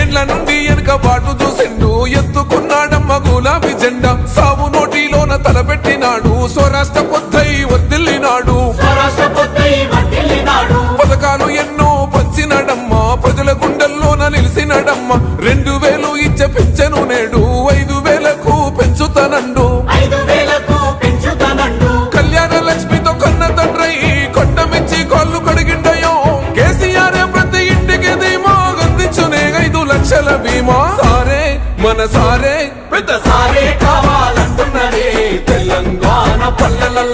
ఏండ్ల నుండి వెనక బాటు చూసిండు. ఎత్తుకున్నాడమ్మ గులాబీ జెండా. సాగు నోటిలోన తలపెట్టినాడు స్వరాష్ట్ర పొద్దై వర్దిల్లినాడు పథకాలు ఎన్నో పంచినడమ్మ. ప్రజల గుండెల్లోన నిలిచినడమ్మ రెండు వేలు ఇచ్చే పెంచెను నేడు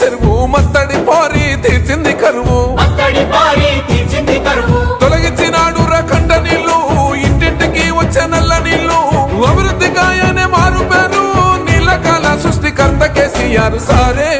చెరువు మత్తడి పారి తీర్చింది కరువు. తొలగించినాడు రకండ నీళ్ళు ఇంటింటికి వచ్చే నల్ల నీళ్ళు అభివృద్ధి గాయనే మారు పేరు నీళ్ళ కాల సృష్టికర్త కేసీఆర్ సారే.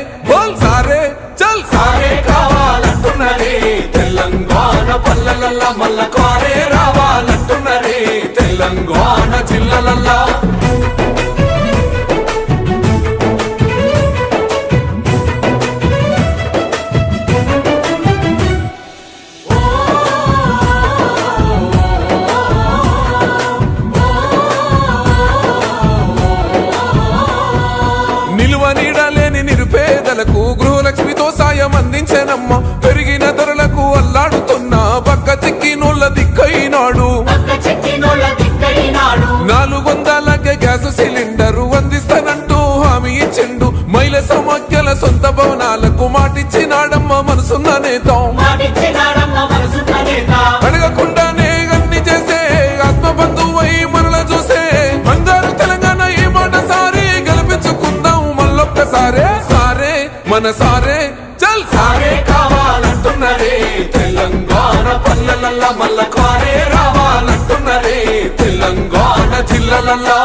సాయం అందించనమ్మ. పెరిగిన ధరలకు అల్లాడుతున్న. పక్క పక్క చెక్కినోళ్ళ దిక్కైనాడు. నాలుగు వందలకే గ్యాస్ సిలిండర్ అందిస్తానంటూ హామీ ఇచ్చిండు. మహిళ సమాఖ్యల సొంత భవనాలకు మాటిచ్చినాడమ్మ మనసున్న నేత. అడగకుండానే అన్ని చేసే చూసే. అందరూ తెలంగాణ ఈ మాట సారి గెలిపించుకుందాం మళ్ళొక్కసారే. సారే మన సారే. మల్ల కారే రావాలంటున్నరే తెలంగాణ జిల్లలల్లా.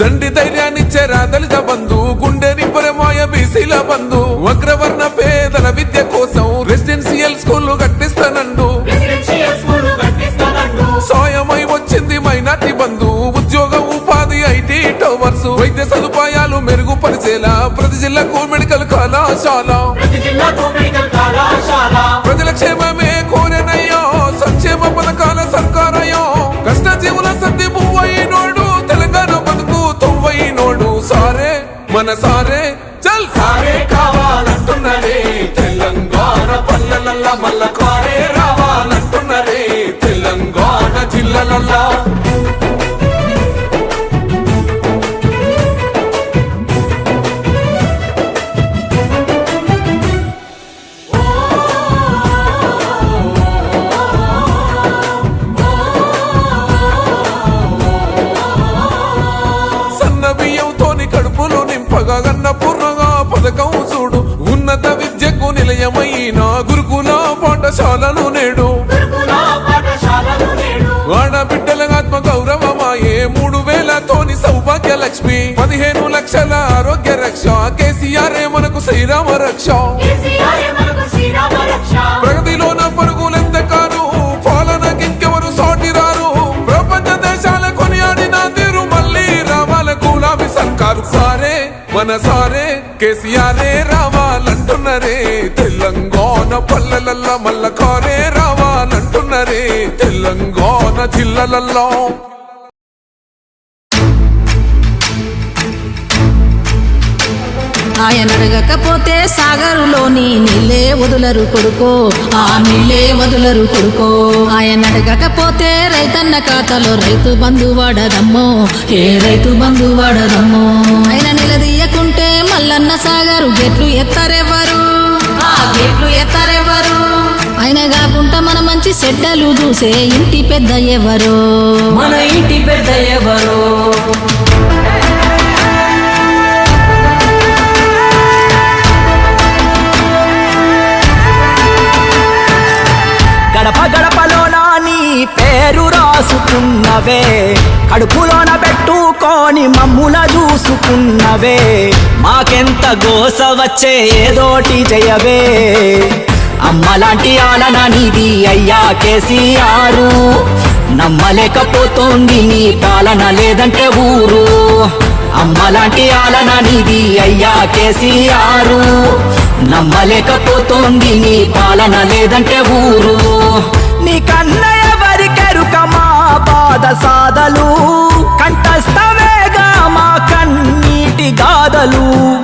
దండి ధైర్యాన్నిచ్చే దళిత బంధు గుండె నిపురమాయ బీసీల బంధు. వగ్రవర్ణ పేదల విద్య కోసం రెసిడెన్షియల్ స్కూల్ సదుపాయాలు మెరుగుపరిచేలా ప్రతి జిల్లాకు మెడికల్ కళాశాల. ప్రజల క్షేమమే కోరెనయ్యో సంక్షేమ పథకాల సర్కారయ్యో. కష్ట జీవుల సర్ది పువ్వైనోడు తెలంగాణ బతుకు తొవ్వైనోడు సారే మన సారే చల్. సారే కావాలంటున్నరే తెలంగాణ పల్లెలల్లా మల్ల కారే రావాలంటున్నరే తెలంగాణ జిల్లాలల్లా. పాఠశాలను నేడు. ఆడబిడ్డల ఆత్మ ఏ మూడు వేలతోని సౌభాగ్య లక్ష్మి. పదిహేను లక్షల ఆరోగ్య రక్ష. కేసీఆర్ మనకు శ్రీరామ రక్ష. ప్రపంచ సారే మన సారే కేసీఆర్ రావాలంటున్నారే. పల్లెలల్ల మల్ల కారే రావాలంటున్నరే. తెలంగాణ జిల్లలల్లో. ఆయన అడగకపోతే సాగరులోని నీళ్ళే వదులరు కొడుకో. ఆ నీళ్ళే వదులరు కొడుకో. ఆయన అడగకపోతే రైతన్న ఖాతాలో రైతు బంధు వాడదమ్మో. ఏ రైతు బంధు వాడదమ్మో. ఆయన నిలదీయకుంటే మల్లన్న సాగరు గెట్లు ఎత్తారెవ్వరు? గెట్లు ఎత్తారెవ్వరు ఆయన కాకుండా మన మంచి చెడ్డలు చూసే ఇంటి పెద్ద ఎవరు? మన ఇంటి పెద్ద ఎవరో? గడప గడపలోన నీ పేరు రాసుకున్నవే. కడుపులోన పెట్టుకొని మమ్ముల చూసుకున్నవే. మాకెంత గోస వచ్చే ఏదోటి జయవే. అమ్మలాంటి ఆలన నీది అయ్యా కేసీఆరు. నమ్మలేకపోతోంది నీ పాలన లేదంటే ఊరు. అమ్మలాంటి ఆలన నీది అయ్యా కేసీఆరు. నమ్మలేకపోతోంది నీ పాలన లేదంటే ఊరు. నీ కన్న ఎవరికెరుక మా బాధ సాధలు. కంఠస్థవేగా కన్నీటి గాథలు.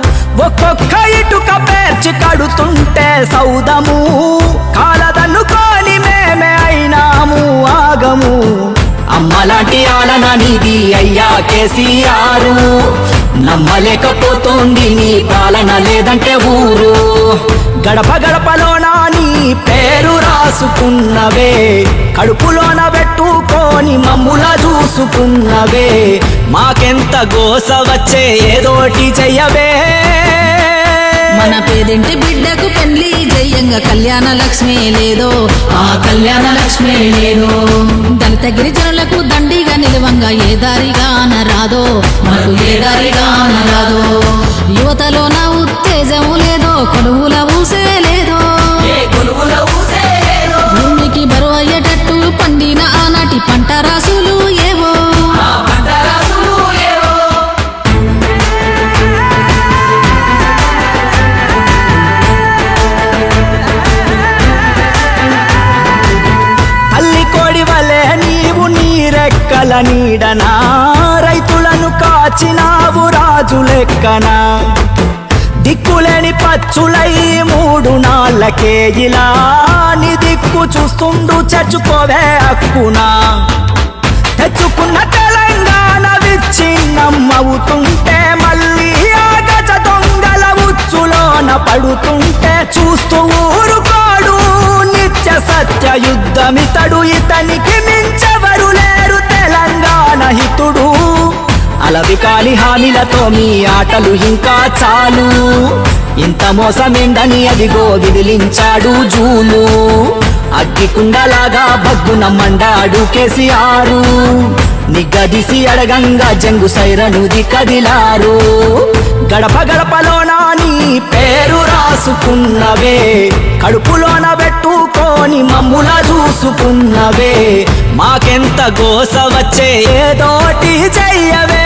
ఒక్కొక్క ఇటుక పేర్చి కడుతుంటే సౌదము. కాలదనుకోని మేమే అయినాము ఆగము. అమ్మలాంటి ఆలన నీది అయ్యా కేసీఆర్. నమ్మలేకపోతోంది నీ పాలన లేదంటే ఊరు. గడప గడపలోన నీ పేరు రాసుకున్నవే. కడుపులోన పెట్టు చేసుకొని మమ్ముల చూసుకున్నవే. మాకెంత గోస వచ్చే ఏదోటి చెయ్యవే. మన పేదింటి బిడ్డకు పెళ్ళి జయ్యంగా కళ్యాణ లక్ష్మి లేదో ఆ కళ్యాణ లక్ష్మి లేదో. దళిత గిరిజనులకు దండిగా నిలవంగా ఏ దారిగా రాదో మనకు ఏ దారిగా రాదో. యువతలో నా ఉత్తే నీడనా రైతులను కాచినావు రాజు లెక్కనా. దిక్కులేని పచ్చులై మూడు నాళ్ళకే ఇలా నీ దిక్కు చూస్తుండు చచ్చుకోవే అక్కునా. తెచ్చుకున్న తెలంగాణ విచ్ఛిన్నమ్మవుతుంటే మళ్ళీ ఆ గజ దొంగల ఉచ్చులోన పడుతుంటే చూస్తూ ఊరుకోడు. నిత్య సత్య యుద్ధమితడు ఇతనికి మించి అలవి కాని హామీలతో మీ ఆటలు ఇంకా చాలు. ఇంత మోసమేందని అదిగో విదిలించాడు జూలు. అగ్గికుండలాగా బగ్గున మండాడు కేసీఆరు. నిగదిసి అడగంగా జంగు సైరనుది కదిలారు గడప గడపలోన నీ పేరు రాసుకున్నవే. కడుపులోన పెట్టుకొని మమ్ముల చూసుకున్నవే. మాకెంత గోస వచ్చే? ఏదోటి చెయ్యవే.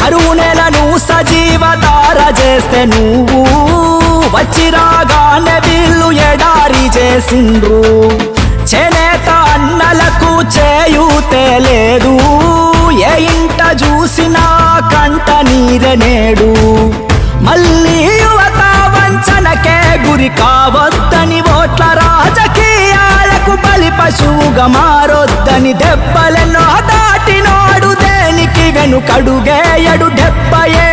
కరువు నెలను సజీవధార చేస్తే నువ్వు వచ్చి రాగానే వీళ్ళు ఎడారి చేసిండ్రు. చేనేత అన్నలకు చేయూతే లేదు. ఏ ఇంట చూసినా కంట నీరనేడు మళ్ళీ కావద్దని ఓట్ల రాజకీయాలకు బలి పశువుగా మారొద్దని దెబ్బలెన్నో దాటినోడు దేనికి వెనుకడుగేయడు డెబ్బయే